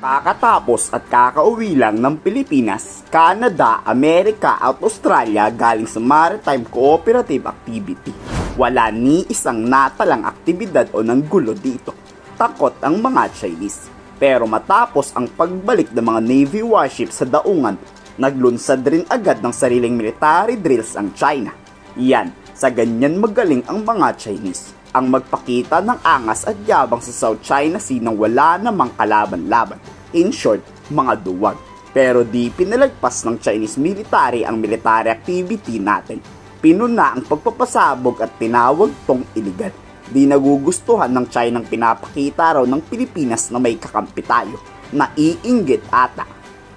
Kakatapos at kakauwi lang ng Pilipinas, Canada, Amerika at Australia galing sa Maritime Cooperative Activity. Wala ni isang natalang aktibidad o ng gulo dito. Takot ang mga Chinese. Pero matapos ang pagbalik ng mga Navy warships sa daungan, naglunsad rin agad ng sariling military drills ang China. Yan, sa ganyan magaling ang mga Chinese ang magpakita ng angas at yabang sa South China Sea nang wala namang kalaban-laban. In short, mga duwag. Pero di pinalagpas ng Chinese military ang military activity natin. Pinuna ang pagpapasabog at tinawag tong iligal. Di nagugustuhan ng China ang pinapakita raw ng Pilipinas na may kakampi tayo. Naiinggit ata.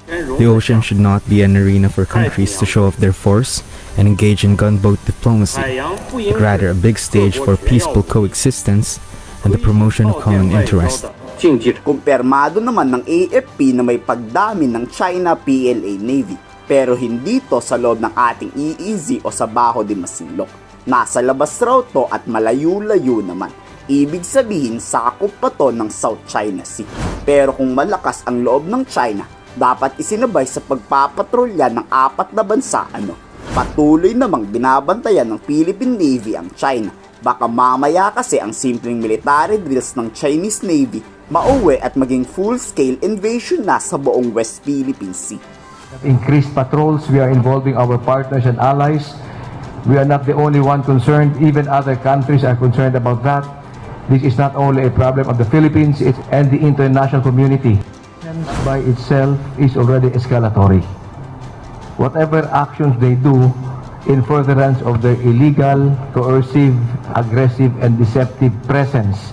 The ocean should not be an arena for countries to show off their force and engage in gunboat diplomacy, but rather a big stage for peaceful coexistence and the promotion of common interest. Kumpirmado naman ng AFP na may pagdami ng China PLA Navy pero hindi to sa loob ng ating EEZ o sa Baho de Masinloc. Nasa labas raw to at malayo-layo naman. Ibig sabihin sakop pa to ng South China Sea. Pero kung malakas ang loob ng China, dapat isinabay sa pagpapatrolya ng apat na bansa ano. Patuloy namang binabantayan ng Philippine Navy ang China. Baka mamaya kasi ang simpleng military drills ng Chinese Navy mauwi at maging full-scale invasion na sa buong West Philippine Sea. increased patrols. We are involving our partners and allies. We are not the only one concerned. Even other countries are concerned about that. This is not only a problem of the Philippines it's, and the international community. By itself is already escalatory. Whatever actions they do in furtherance of their illegal, coercive, aggressive, and deceptive presence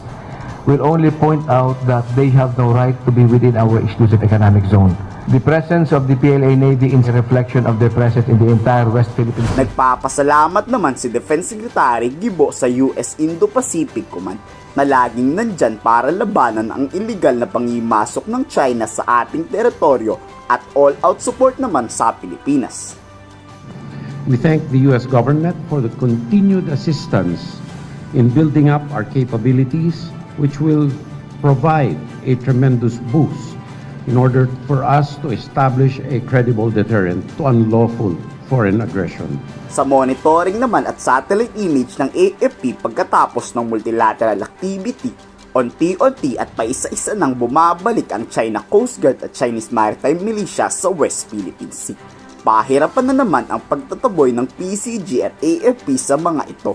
will only point out that they have no right to be within our exclusive economic zone. The presence of the PLA Navy is a reflection of their presence in the entire West Philippine Sea. Nagpapasalamat naman si Defense Secretary Gibo sa US Indo-Pacific Command na laging nandyan para labanan ang illegal na pangimasok ng China sa ating teritoryo at all-out support naman sa Pilipinas. We thank the U.S. government for the continued assistance in building up our capabilities, which will provide a tremendous boost in order for us to establish a credible deterrent to unlawful foreign aggression. Sa monitoring naman at satellite image ng AFP pagkatapos ng multilateral activity, unti-unti at paisa-isa nang bumabalik ang China Coast Guard at Chinese Maritime Militia sa West Philippine Sea. Pahirapan na naman ang pagtataboy ng PCG at AFP sa mga ito.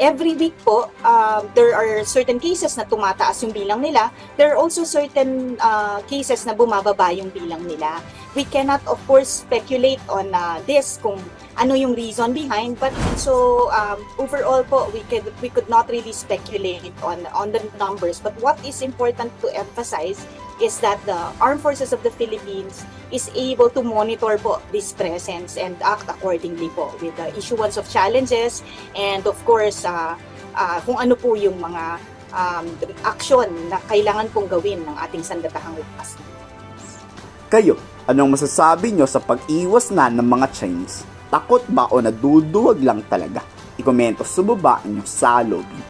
Every week po, um, there are certain cases na tumataas yung bilang nila. There are also certain uh, cases na bumababa yung bilang nila. We cannot, of course, speculate on uh, this kung ano yung reason behind. But so um, overall po, we could we could not really speculate on on the numbers. But what is important to emphasize is that the Armed Forces of the Philippines is able to monitor po this presence and act accordingly po with the issuance of challenges and of course uh, uh, kung ano po yung mga um, action na kailangan pong gawin ng ating sandatahang lakas. Kayo, anong masasabi nyo sa pag-iwas na ng mga Chinese? Takot ba o naduduwag lang talaga? I-komento sa baba inyong sa.